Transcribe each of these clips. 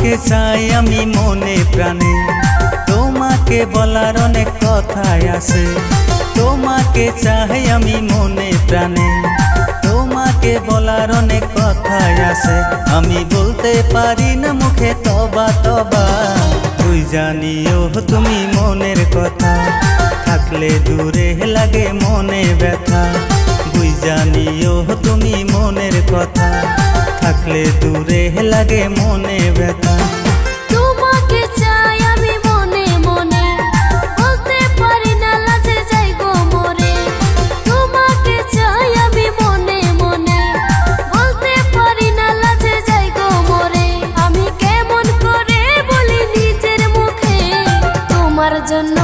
চাই আমি মনে প্রাণে। তোমাকে বলার অনেক কথাই আছে। তোমাকে চাই আমি মনে প্রাণে। তোমাকে বলার অনেক কথাই আছে। আমি বলতে পারি না মুখে তবা তবা। তুই জানিও তুমি মনের কথা। থাকলে দূরে লাগে মনে ব্যথা। বুঝ জানিও তুমি মনের কথা। থাকলে দূরে লাগে মনে ব্যথা। জন্য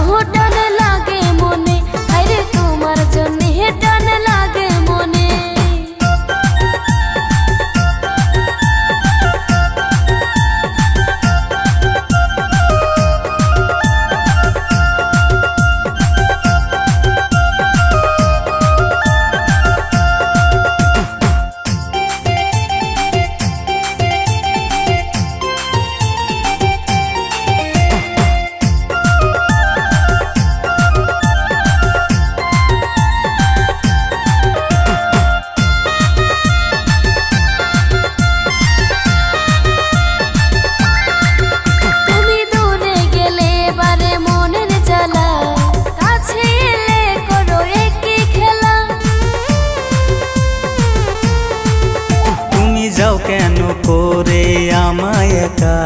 করে আমায় একা।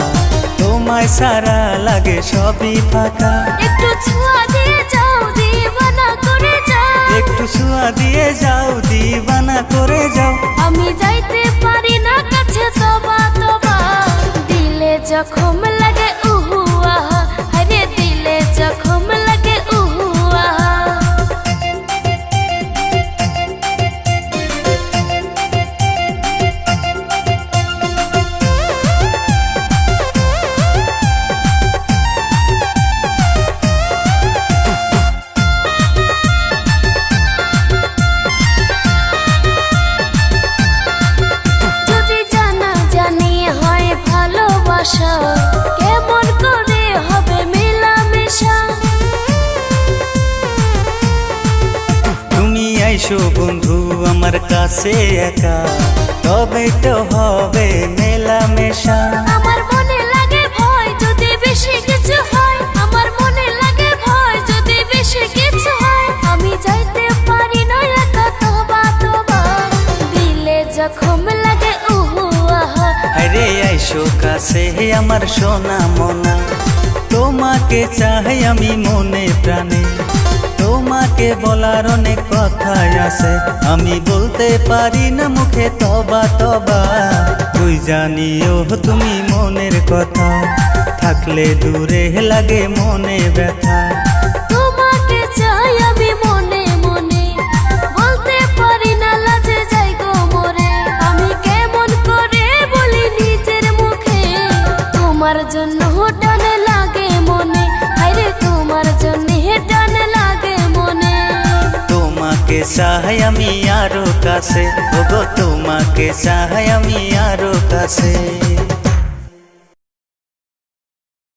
তোমায় সারা লাগে সবই ফাঁকা। একটু ছোঁয়া দিয়ে যাও দিবানা করে যাও। একটু ছোঁয়া দিয়ে যাও দিবানা করে যাও। আমি যাইতে পারি না কাছে তবা তবা। দিলে জখম আইসো বন্ধু আমার কাছে একা? তবে তো হবে মেলামেশা আমার মনে লাগে ভয় যদি বেশি কিছু হয়। আমার মনে লাগে ভয় যদি বেশি কিছু হয়। আমি যাইতে পারি না একা তোবা তোবা দিলে জখম লাগে উহু আহা। আরে আইসো কাছে আমার সোনা মোনা। তোমাকে চাই আমি মনে প্রাণে। তোমাকে বলার অনেক কথাই আছে। আমি বলতে পারি না মুখে তবা তবা। তুই জানিও তুমি মনের কথা। থাকলে দূরে লাগে মনে ব্যথা। তোমাকে চাই মনে মনে। পারি না আমি নিজের মুখে। তোমার জন্য টান লাগে মনে। আরে তোমার জন্য টান লাগে মনে তোমাকে চাই আমি আরও কাছে। ওগো তোমাকে চাই আমি আরও কাছে।